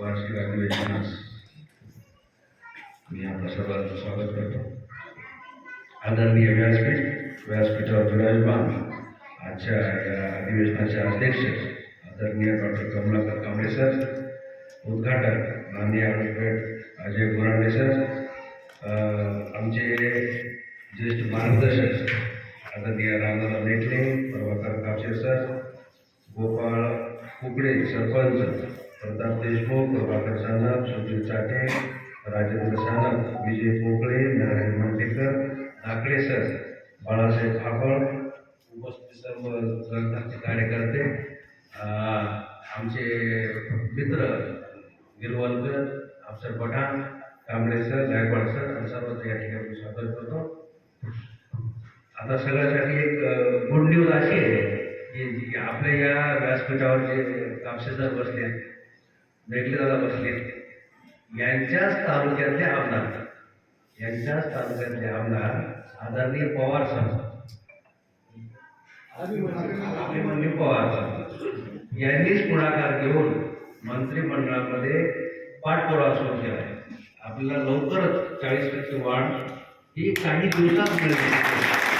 वार्षिक अधिवेशनास मी आपल्या सर्वांचं स्वागत करतो. आदरणीय व्यासपीठ व्यासपीठावर विराजमान आजच्या या अधिवेशनाचे अध्यक्ष आदरणीय डॉक्टर कमलाकर कांबळे सर उद्घाटक माननीय ॲडव्होकेट अजय गुरांडे सर आमचे ज्येष्ठ मार्गदर्शक आदरणीय रामदादा मेटले प्रभाकर कापसे सर गोपाळ कुकडे सरपंच प्रताप देशमुख प्रभाकर सानप सुधीर चाटे राजेंद्र सानप विजय पोकळे नारायण मांडेकर नाकडे सर बाळासाहेब फाफळ उपस्थित सर्व ग्रंथाचे कार्यकर्ते आमचे मित्र गिरवलकर अफसर पठाण कांबळे सर गायकवाड सर आणि सर्वांचं या ठिकाणी स्वागत करतो. आता सगळ्यासाठी एक गुड न्यूज अशी आहे की आपल्या या व्यासपीठावर जे कापसे बसले मेघले दादा बसले यांच्याच तालुक्यातले आमदार. यांच्याच तालुक्यातले आमदार आदरणीय पवार साहेब. अभिमन्यू पवार साहेब. यांनीच पुढाकार घेऊन मंत्रिमंडळामध्ये पाठपुरावा सुरू केला आहे. आपल्याला लवकरच चाळीस टक्के वाढ ही काही दिवसात मिळते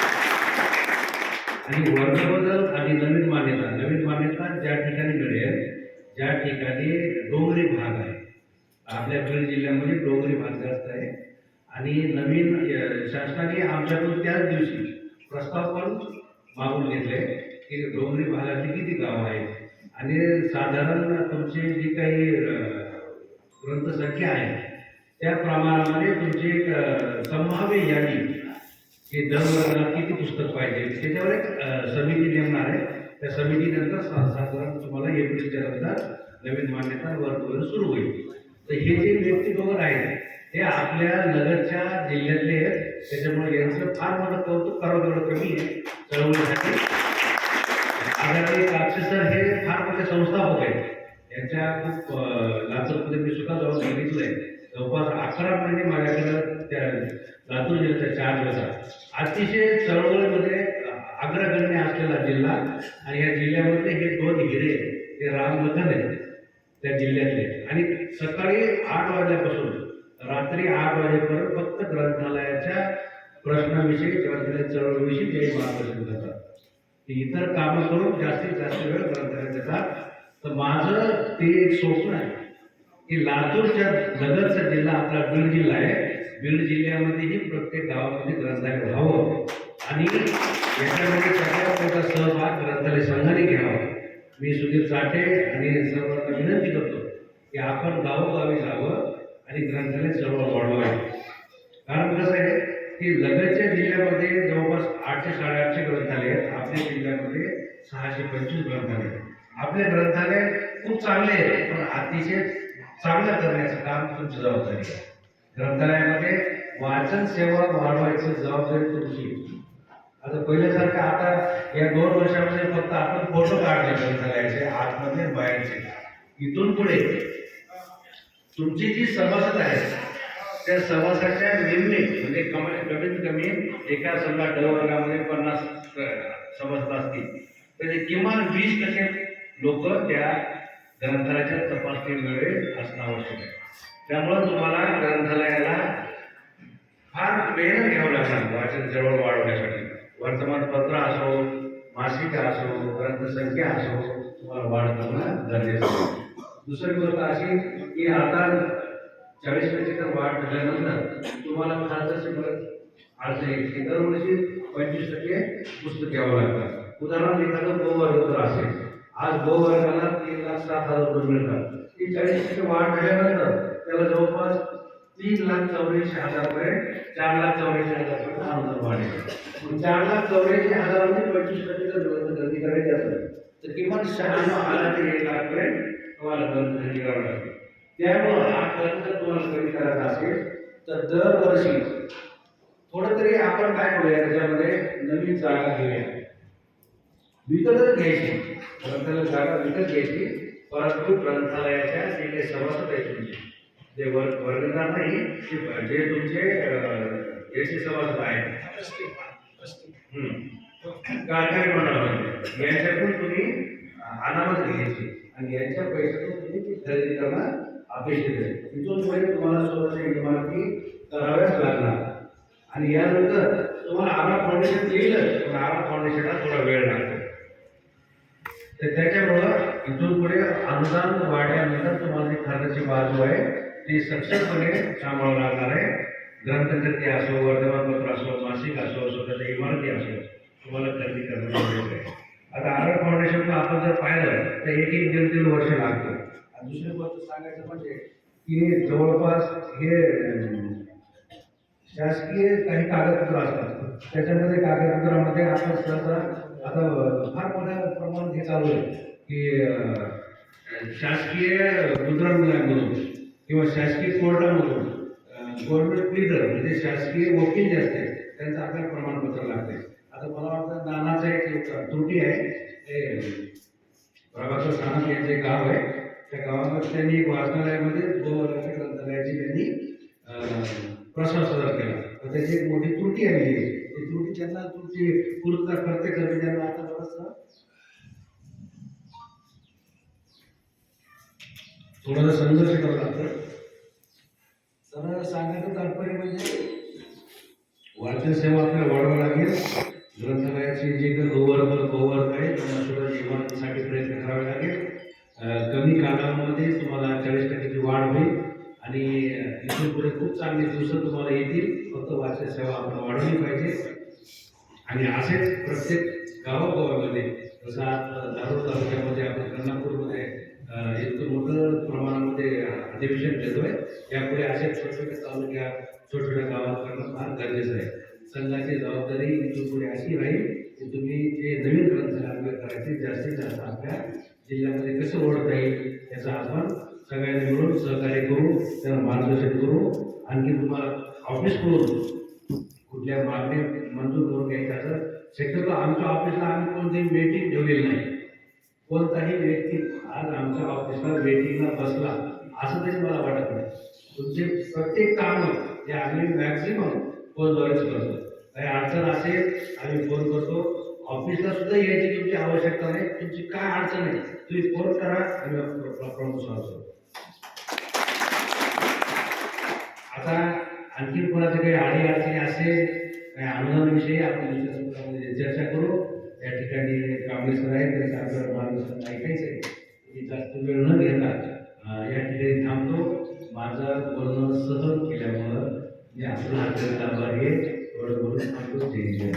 आणि वर्गबदल आणि नवीन मान्यता. नवीन मान्यता ज्या ठिकाणी मिळेल ज्या ठिकाणी डोंगरी भाग आहे. आपल्या बीड जिल्ह्यामध्ये डोंगरी भाग जास्त आहे. आणि नवीन शासनाने आमच्याकडून त्याच दिवशी प्रस्ताव पण मागून घेतले की डोंगरी भागातली किती गावं आहेत. आणि साधारण तुमची जी काही ग्रंथसंख्या आहे त्या प्रमाणामध्ये तुमची एक संभाव्य यादी हे दरवर्गाला किती पुस्तक पाहिजे? त्याच्यावर एक समिती नेमणार आहे. त्या समितीनंतर साधारण तुम्हाला एप्रिलच्या नंतर नवीन मान्यता वर्ग वगैरे सुरू होईल. तर हे जे व्यक्ती वगैरे आहेत हे आपल्या नगरच्या जिल्ह्यातले आहेत. त्याच्यामुळे यांचं फार मोठं कौतुक करावं थोडं कमी आहे. चळवळीसाठी. आदरणीय कापसे सर हे फार मोठे संस्थापक आहेत. यांच्या खूप लातूरमध्ये मी सुद्धा जाऊन बघितलंय. जवळपास अकरा महिने माझ्याकडं त्या लातूर जिल्ह्याचा चार होता अतिशय चळवळीमध्ये अग्रगण्य असलेला जिल्हा आणि या जिल्ह्यामध्ये हे दोन हिरे हे रामलखन आहेत त्या जिल्ह्यातले. आणि सकाळी आठ वाजल्यापासून रात्री आठ वाजेपर्यंत फक्त ग्रंथालयाच्या प्रश्नाविषयी ग्रंथालय चळवळीविषयी ते मार्गदर्शन करतात. इतर कामं करून जास्तीत जास्त वेळ ग्रंथालयात देतात. तर माझं ते एक स्वप्न आहे की लातूरच्या नगरचा जिल्हा आपला बीड जिल्हा आहे. बीड जिल्ह्यामध्येही प्रत्येक गावामध्ये ग्रंथालय व्हावं आणि याच्यामध्ये सगळ्यात मोठा सहभाग ग्रंथालय संघाने घ्यावा. मी सुधीर चाटे आणि सर्वांना विनंती करतो की आपण गावोगावी जावं आणि ग्रंथालय चळवळ वाढवावी. कारण कसं आहे की लगतच्या जिल्ह्यामध्ये जवळपास आठशे साडेआठशे ग्रंथालय आहेत. आपल्या जिल्ह्यामध्ये सहाशे पंचवीस ग्रंथालय आहेत. आपले ग्रंथालय खूप चांगले आहेत पण अतिशय चांगलं करण्याचं काम तुमची जबाबदारी आहे. ग्रंथालयामध्ये वाचन सेवा वाढवायची जबाबदारी तुमची. आता पहिल्यासारखं आता या दोन वर्षामध्ये फक्त आपण फोटो काढले ग्रंथालयाचे आतमध्ये बाहेरचे. इथून पुढे तुमची जी सभासद आहे त्या सभासदच्या निम्मे म्हणजे कमी कमीत कमी एका समजा ड वर्गामध्ये पन्नास सभासद असतील तर ते किमान वीस टक्के लोक त्या ग्रंथालयाच्या तपासणीमुळे असणं आवश्यक आहे. त्यामुळं तुम्हाला ग्रंथालयाला फार मेहनत घ्यावं लागणार वाचन जवळ वाढवण्यासाठी. वर्तमानपत्र असो मासिक असो ग्रंथसंख्या असो तुम्हाला वाढ करणं गरजेचं आहे. दुसरी गोष्ट अशी की आता चाळीस टक्के तर वाढ झाल्यानंतर तुम्हाला खर्चाची परत अडचण येईल. दरवर्षी म्हणजे पंचवीस टक्के पुस्तक घ्यावं लागतात उदाहरण एखादं गोवर्ग वर्ग जर असेल आज गोवर्गाला वर्गाला तीन लाख सात हजार रुपये मिळतात. ती चाळीस टक्के वाढ झाल्यानंतर त्याला जवळपास तीन लाख चौऱ्याऐंशी हजार रुपये चार लाख चौऱ्याऐंशी हजार रुपये अनुदान वाढेल. मग चार लाख चौऱ्याऐंशी हजार म्हणजे पंचवीस टक्के जर ग्रंथ खरेदी करायची असेल तर किमान शहाण्णव हजार ते एक लाख रुपये तुम्हाला ग्रंथ खरेदी करावं लागेल. त्यामुळं हा खर्च तुम्हाला कमी करायचा असेल तर दरवर्षी थोडं तरी आपण काय करूया त्याच्यामध्ये नवीन जागा घेऊया. विकतच घ्यायची. ग्रंथालय जागा विकत घ्यायची परंतु ग्रंथालयाच्या जे काही सभासद आहेत तुमचे. जे वर्ग वर्गदार नाही जे तुमचे याचे सभासद आहेत. कारखाने मंडळामध्ये. यांच्याकडून तुम्ही अनामत घ्यायची. आणि यांच्या पैशातून तुम्ही ती खरेदी करणं अपेक्षित आहे. इथून पुढे तुम्हाला स्वतःच्या इमारती कराव्याच लागणार. आणि यानंतर तुम्हाला आरा फाउंडेशन येईलच. पण आरा फाउंडेशनला थोडा वेळ लागतो. तर त्याच्यामुळं इथून पुढे अनुदान वाढल्यानंतर तुम्हाला जी खर्चाची बाजू आहे. ते सक्षमपणे सांभाळावं लागणार आहे. ग्रंथकर्ते असो वर्तमानपत्र असो मासिक असो स्वतःच्या इमारती असो तुम्हाला खरेदी करणं गरजेचं आहे. आता आर फाउंडेशनला आपण जर पाहिलं तर एक एक दीड दीड वर्ष लागतं. आणि दुसरी गोष्ट सांगायचं म्हणजे की जवळपास हे शासकीय काही कागदपत्र असतात. त्याच्यामध्ये कागदपत्रामध्ये आपण सहसा आता फार मोठ्या प्रमाणात हे चालू आहे की शासकीय शासकीय म्हणून किंवा शासकीय कोर्टामधून गव्हर्नमेंट लीडर म्हणजे शासकीय वकील जे असते त्यांचं आपल्याला प्रमाणपत्र लागते आता मला वाटतं दानाचा एक त्रुटी आहे. ते प्रभाकर सानप यांचे गाव आहे. त्या गावामध्ये त्यांनी एक वाचनालयामध्ये गोवर्धन ग्रंथालयाची त्यांनी प्रसार प्रस्ताव सादर केला. तर त्याची एक मोठी त्रुटी आहे ती त्रुटी त्यांना त्रुटी पूर्तता करते करते त्यांना आता थोडासा संघर्ष करावा लागतं तर सांगायचं तात्पर्य म्हणजे वाचन सेवा आपल्याला वाढवावी लागेल. ग्रंथालयाचे जे काही गोवर्धन गोवर्धन आहे त्यांना सुद्धा इमारतीसाठी प्रयत्न करावे लागेल. कमी कालावधीमध्ये तुम्हाला चाळीस टक्क्याची वाढ होईल आणि इथून पुढे खूप चांगले दिवस तुम्हाला येतील. फक्त वाचन सेवा आपण वाढवली पाहिजे. आणि असेच प्रत्येक गावागावामध्ये जसं आज धारूर तालुक्यामध्ये आपण गंगापूरमध्ये इतकं मोठं प्रमाणामध्ये अधिवेशन घेतोय. यापुढे असे छोटे छोटे तालुक्या छोट्या छोट्या गावात करणं फार गरजेचं आहे. संघाची जबाबदारी इथून पुढे अशी राहील की तुम्ही जे नवीन ग्रंथालय करायचे जास्तीत जास्त आपल्या जिल्ह्यामध्ये कसं ओळखता येईल याचा आपण सगळ्यांनी मिळून सहकार्य करू त्यांना मार्गदर्शन करू. आणखी तुम्हाला ऑफिस करून कुठल्या मागण्या मंजूर करून घ्यायचं शक्यतो आमच्या ऑफिसला आम्ही कोणतीही मीटिंग ठेवलेली नाही. कोणताही व्यक्ती आज आमच्या ऑफिसला वेटिंगला बसला असं तरी मला वाटत नाही. तुमचे प्रत्येक काम जे आम्ही मॅक्झिमम फोनद्वारेच करतो. काही अडचण असेल आम्ही फोन करतो. ऑफिसला सुद्धा यायची तुमची आवश्यकता नाही. तुमची काय अडचण आहे तुम्ही फोन करा आम्ही प्रॉब्लेम सॉल्व्ह आता आणखी कोणाचे काही अडी अडचणी असेल काही अनुदानाविषयी आपण दुसऱ्या सत्रामध्ये चर्चा करू. या ठिकाणी कांबळे सर आहेत त्यांचं आपल्याला मार्गदर्शन ऐकायचं आहे मी जास्त वेळ न घेता या ठिकाणी थांबतो. माझं बोलणं सहज केल्यामुळं मी आपलं आपल्याला आभारी आहे. एवढं बोलून थांबतो. जय जय.